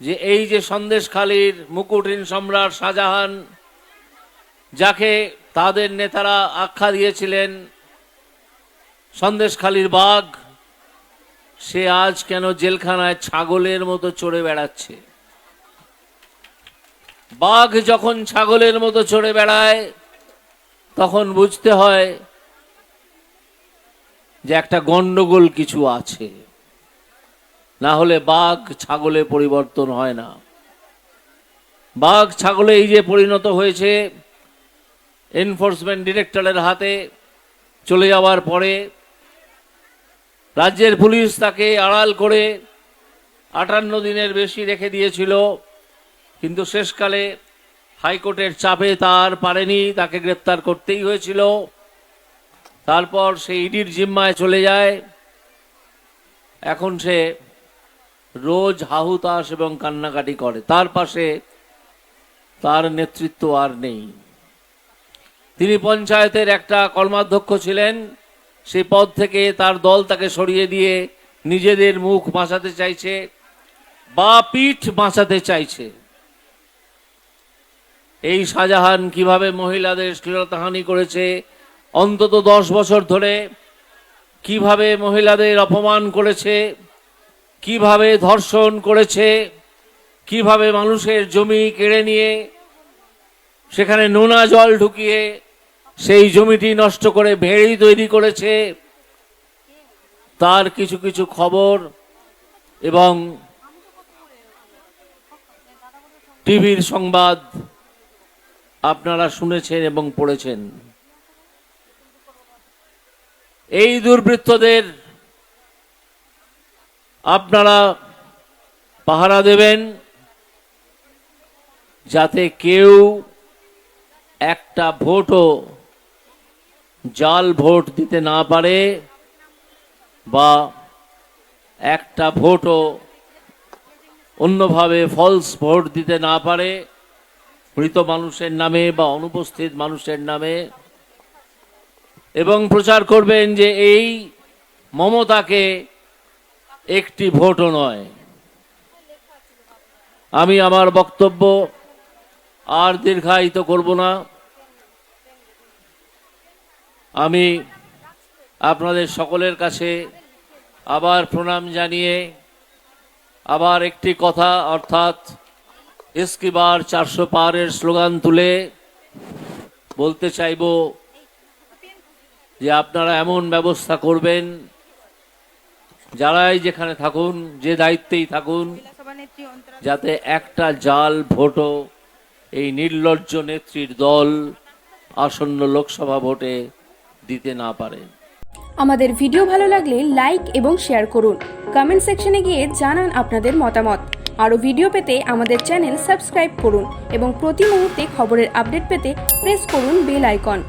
যে এই যে সন্দেশখালীর মুকুটহীন সম্রাট শাহজাহান, যাকে তাদের নেতারা আখ্যা দিয়েছিলেন, সন্দেশখালীর বাঘ, সে আজ কেন জেলখানায় ছাগলের মতো চড়ে বেড়াচ্ছে? বাঘ যখন ছাগলের মতো চড়ে বেড়ায়, তখন বুঝতে হয় যে একটা গন্ডগোল কিছু আছে। না হলে বাঘ ছাগলে পরিবর্তন হয় না। বাঘ ছাগলে এই যে পরিণত হয়েছে এনফোর্সমেন্ট ডিরেক্টরের হাতে চলে যাওয়ার পরে রাজ্যের পুলিশ তাকে আড়াল করে আটান্ন দিনের বেশি রেখে দিয়েছিল, কিন্তু শেষকালে হাইকোর্টের চাপে তার পারেনি, তাকে গ্রেপ্তার করতেই হয়েছিল। তারপর সে ইডির জিম্মায় চলে যায়। এখন সে রোজ হাহুতাস এবং কান্নাকাটি করে। তার পাশে তার নেতৃত্ব আর নেই। তিনি পঞ্চায়েতের একটা কর্মাধ্যক্ষ ছিলেন। সেই পদ থেকে তার দল তাকে সরিয়ে দিয়ে নিজেদের মুখ বাঁচাতে চাইছে, বা পিঠ বাঁচাতে চাইছে। এই শাহজাহান কীভাবে মহিলাদের শ্লীলতাহানি করেছে, অন্তত দশ বছর ধরে কীভাবে মহিলাদের অপমান করেছে কীভাবে ধর্ষণ করেছে, কীভাবে মানুষের জমি কেড়ে নিয়ে, সেখানে নোনা জল ঢুকিয়ে সেই জমিটি নষ্ট করে ভেড়ি তৈরি করেছে, তার কিছু কিছু খবর এবং টিভির সংবাদ আপনারা শুনেছেন এবং পড়েছেন। এই দুর্বৃত্তদের আপনারা পাহারা দেবেন যাতে কেউ একটা ভোটও জাল ভোট দিতে না পারে বা একটা ভোটও অন্যভাবে ফলস ভোট দিতে না পারে মৃত মানুষের নামে বা অনুপস্থিত মানুষের নামে। এবং প্রচার করবেন যে এই মমতাকে একটি ভোটও নয়। আমি আমার বক্তব্য আর দীর্ঘায়িত করব না। আমি আপনাদের সকলের কাছে আবার প্রণাম জানিয়ে আবার একটি কথা, অর্থাৎ ইসকি বার চারশো পারের স্লোগান তুলে বলতে চাইব যে আপনারা এমন ব্যবস্থা করবেন যারাই যেখানে থাকুন, যে দায়িত্বেই থাকুন, যাতে একটা জাল ভোটও এই নির্লজ্জ নেত্রীর দল আসন্ন লোকসভা ভোটে দিতে না পারে। আমাদের ভিডিও ভালো লাগলে লাইক এবং শেয়ার করুন। কমেন্ট সেকশনে গিয়ে জানান আপনাদের মতামত। আরও ভিডিও পেতে আমাদের চ্যানেল সাবস্ক্রাইব করুন এবং প্রতি মুহূর্তে খবরের আপডেট পেতে প্রেস করুন বেল আইকন।